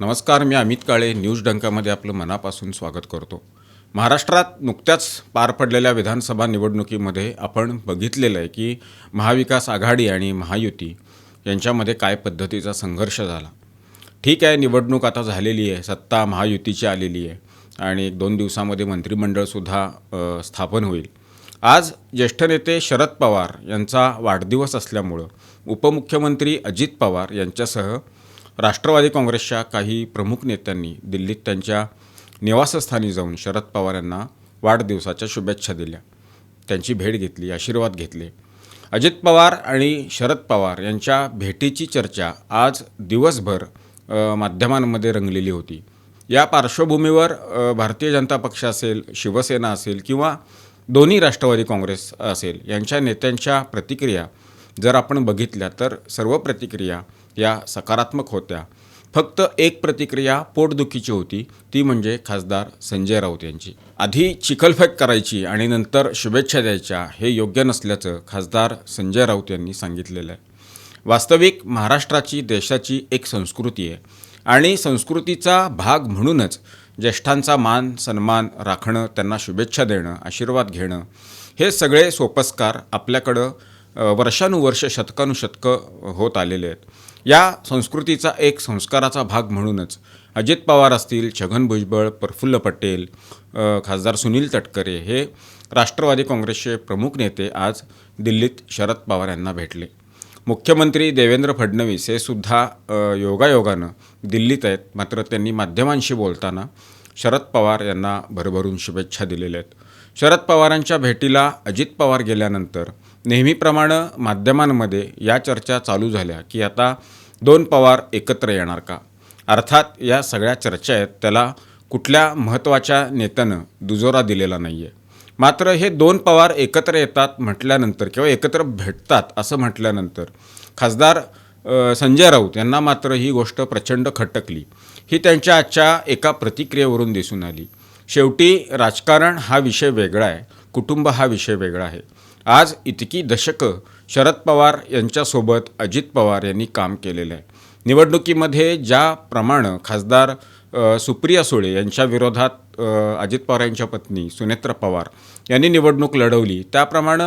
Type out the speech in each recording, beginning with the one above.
नमस्कार मी अमित काळे न्यूज डंकामध्ये आपलं मनापासून स्वागत करतो. महाराष्ट्रात नुकत्याच पार पडलेल्या विधानसभा निवडणुकीमध्ये आपण बघितलेलं आहे की महाविकास आघाडी आणि महायुती यांच्यामध्ये काय पद्धतीचा संघर्ष झाला. ठीक आहे निवडणूक आता झालेली आहे सत्ता महायुतीची आलेली आहे आणि एक दोन दिवसामध्ये मंत्रिमंडळसुद्धा स्थापन होईल. आज ज्येष्ठ नेते शरद पवार यांचा वाढदिवस असल्यामुळं उपमुख्यमंत्री अजित पवार यांच्यासह राष्ट्रवादी काँग्रेसच्या काही प्रमुख नेत्यांनी दिल्लीत त्यांच्या निवासस्थानी जाऊन शरद पवार यांना वाढदिवसाच्या शुभेच्छा दिल्या. त्यांची भेट घेतली आशीर्वाद घेतले. अजित पवार आणि शरद पवार यांच्या भेटीची चर्चा आज दिवसभर माध्यमांमध्ये रंगलेली होती. या पार्श्वभूमीवर भारतीय जनता पक्ष असेल शिवसेना असेल किंवा दोन्ही राष्ट्रवादी काँग्रेस असेल यांच्या नेत्यांच्या प्रतिक्रिया जर आपण बघितल्या तर सर्व प्रतिक्रिया या सकारात्मक होत्या. फक्त एक प्रतिक्रिया पोटदुखीची होती. ती म्हणजे खासदार संजय राऊत यांची. आधी चिखलफेक करायची आणि नंतर शुभेच्छा द्यायच्या हे योग्य नसल्याचं खासदार संजय राऊत यांनी सांगितलेलं आहे. वास्तविक महाराष्ट्राची देशाची एक संस्कृती आहे. आणि संस्कृतीचा भाग म्हणूनच ज्येष्ठांचा मान सन्मान राखणं त्यांना शुभेच्छा देणं आशीर्वाद घेणं हे सगळे सोपस्कार आपल्याकडं वर्षानुवर्ष शतकानुशतकं होत आलेले आहेत. या संस्कृतीचा एक संस्काराचा भाग म्हणूनच अजित पवार असतील छगन भुजबळ प्रफुल्ल पटेल खासदार सुनील तटकरे हे राष्ट्रवादी काँग्रेसचे प्रमुख नेते आज दिल्लीत शरद पवार यांना भेटले. मुख्यमंत्री देवेंद्र फडणवीस हे सुद्धा योगायोगानं दिल्लीत आहेत. मात्र त्यांनी माध्यमांशी बोलताना शरद पवार यांना भरभरून शुभेच्छा दिलेल्या आहेत. शरद पवारांच्या भेटीला अजित पवार गेल्यानंतर नेहमीप्रमाणे माध्यमांमध्ये या चर्चा चालू झाल्या की आता दोन पवार एकत्र येणार का? अर्थात या सगळ्या चर्चा आहेत त्याला कुठल्या महत्त्वाच्या नेत्यानं दुजोरा दिलेला नाही आहे मात्र हे दोन पवार एकत्र येतात म्हटल्यानंतर किंवा एकत्र भेटतात असं म्हटल्यानंतर खासदार संजय राऊत यांना मात्र ही गोष्ट प्रचंड खटकली. ही त्यांच्या आजच्या एका प्रतिक्रियेवरून दिसून आली. शेवटी राजकारण हा विषय वेगळा आहे कुटुंब हा विषय वेगळा आहे. आज इतकी दशकं शरद पवार यांच्यासोबत अजित पवार यांनी काम केलेलं आहे. निवडणुकीमध्ये ज्याप्रमाणे खासदार सुप्रिया सुळे यांच्या विरोधात अजित पवार यांच्या पत्नी सुनेत्र पवार यांनी निवडणूक लढवली त्याप्रमाणे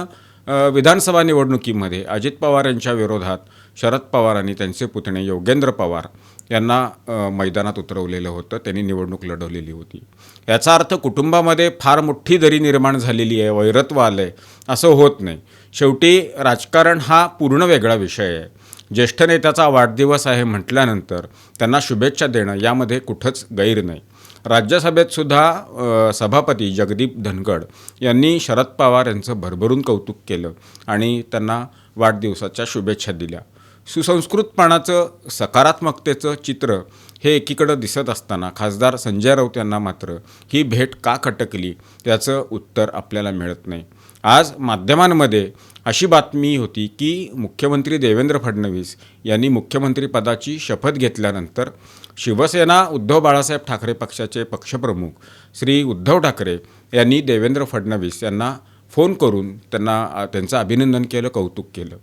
विधानसभा निवडणुकीमध्ये अजित पवार यांच्या विरोधात शरद पवार आणि त्यांचे पुतणे योगेंद्र पवार यांना मैदानात उतरवलेलं होतं. त्यांनी निवडणूक लढवलेली होती. याचा अर्थ कुटुंबामध्ये फार मोठी दरी निर्माण झालेली आहे वैरत्व आलं आहे असं होत नाही. शेवटी राजकारण हा पूर्ण वेगळा विषय आहे. ज्येष्ठ नेत्याचा वाढदिवस आहे म्हटल्यानंतर त्यांना शुभेच्छा देणं यामध्ये कुठंच गैर नाही. राज्यसभेत सुद्धा सभापती जगदीप धनगड यांनी शरद पवार यांचं भरभरून कौतुक केलं आणि त्यांना वाढदिवसाच्या शुभेच्छा दिल्या. सुसंस्कृतपणाचं सकारात्मकतेचं चित्र हे एकीकडं दिसत असताना खासदार संजय राऊत यांना मात्र ही भेट का खटकली त्याचं उत्तर आपल्याला मिळत नाही. आज माध्यमांमध्ये अशी बातमी होती की मुख्यमंत्री देवेंद्र फडणवीस यांनी मुख्यमंत्रीपदाची शपथ घेतल्यानंतर शिवसेना उद्धव बाळासाहेब ठाकरे पक्षाचे पक्षप्रमुख श्री उद्धव ठाकरे यांनी देवेंद्र फडणवीस यांना फोन करून त्यांना त्यांचं अभिनंदन केलं कौतुक केलं.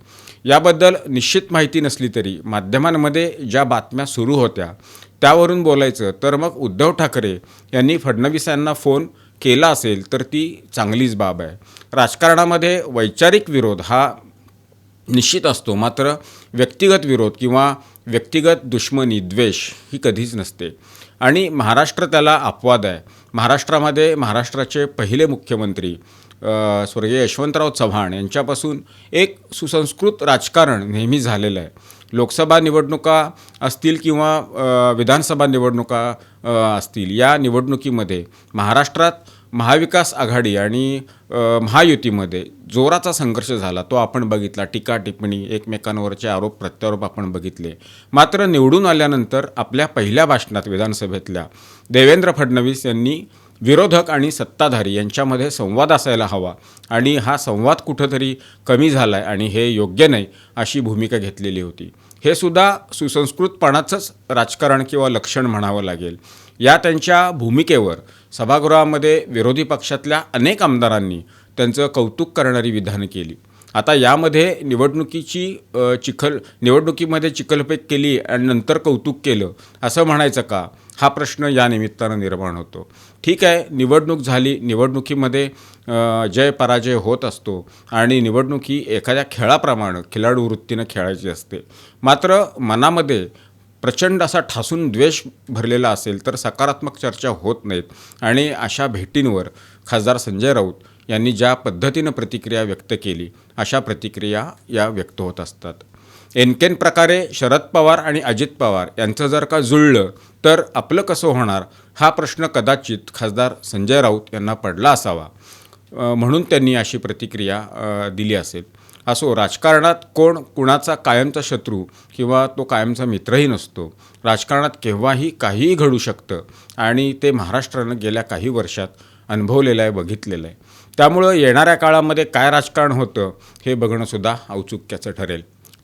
याबद्दल निश्चित माहिती नसली तरी माध्यमांमध्ये ज्या बातम्या सुरू होत्या त्यावरून बोलायचं तर मग उद्धव ठाकरे यांनी फडणवीस यांना फोन केला असेल तर ती चांगलीच बाब आहे. राजकारणामध्ये वैचारिक विरोध हा निश्चित असतो मात्र व्यक्तिगत विरोध किंवा व्यक्तिगत दुश्मनी द्वेष ही कधीच नसते. आणि महाराष्ट्र त्याला अपवाद आहे. महाराष्ट्रामध्ये महाराष्ट्राचे पहिले मुख्यमंत्री स्वर्गीय यशवंतराव चव्हाण यांच्यापासून एक सुसंस्कृत राजकारण नेहमी झालेलं आहे. लोकसभा निवडणुका असतील किंवा विधानसभा निवडणुका असतील या निवडणुकीमध्ये महाराष्ट्रात महाविकास आघाडी आणि महायुतीमध्ये जोराचा संघर्ष झाला तो आपण बघितला. टीका टिप्पणी एकमेकांवरचे आरोप प्रत्यारोप आपण बघितले. मात्र निवडून आल्यानंतर आपल्या पहिल्या भाषणात विधानसभेतल्या देवेंद्र फडणवीस यांनी विरोधक आणि सत्ताधारी यांच्यामध्ये संवाद असायला हवा आणि हा संवाद कुठंतरी कमी झाला आहे आणि हे योग्य नाही अशी भूमिका घेतलेली होती. हे सुद्धा सुसंस्कृतपणाचंच राजकारण किंवा लक्षण म्हणावं लागेल. या त्यांच्या भूमिकेवर सभागृहामध्ये विरोधी पक्षातल्या अनेक आमदारांनी त्यांचं कौतुक करणारी विधानं केली. आता यामध्ये निवडणुकीची चिखल निवडणुकीमध्ये चिखलफेक केली आणि नंतर कौतुक केलं असं म्हणायचं का? हा प्रश्न या निमित्तानं निर्माण होतो. ठीक आहे निवडणूक झाली निवडणुकीमध्ये जय पराजय होत असतो आणि निवडणूक ही एखाद्या खेळाप्रमाणे खिलाडू वृत्तीनं खेळायची असते. मात्र मनामध्ये प्रचंड असा ठासून द्वेष भरलेला असेल तर सकारात्मक चर्चा होत नाहीत. आणि अशा भेटींवर खासदार संजय राऊत यांनी ज्या पद्धतीनं प्रतिक्रिया व्यक्त केली अशा प्रतिक्रिया या व्यक्त होत असतात. एनकेन प्रकारे शरद पवार आणि अजित पवार यांचं जर का जुळलं तर आपलं कसं होणार? हा प्रश्न कदाचित खासदार संजय राऊत यांना पडला असावा. म्हणून त्यांनी अशी प्रतिक्रिया दिली असेल. असो राजकारणात कोण कुणाचा कायमचा शत्रू किंवा तो कायमचा मित्रही नसतो. राजकारणात केव्हाही काहीही घडू शकतं. आणि ते महाराष्ट्रानं गेल्या काही वर्षात अनुभवलेलं आहे बघितलेलं आहे. त्यामुळं येणाऱ्या काळामध्ये काय राजकारण होतं हे बघणंसुद्धा औत्सुक्याचं ठरेल.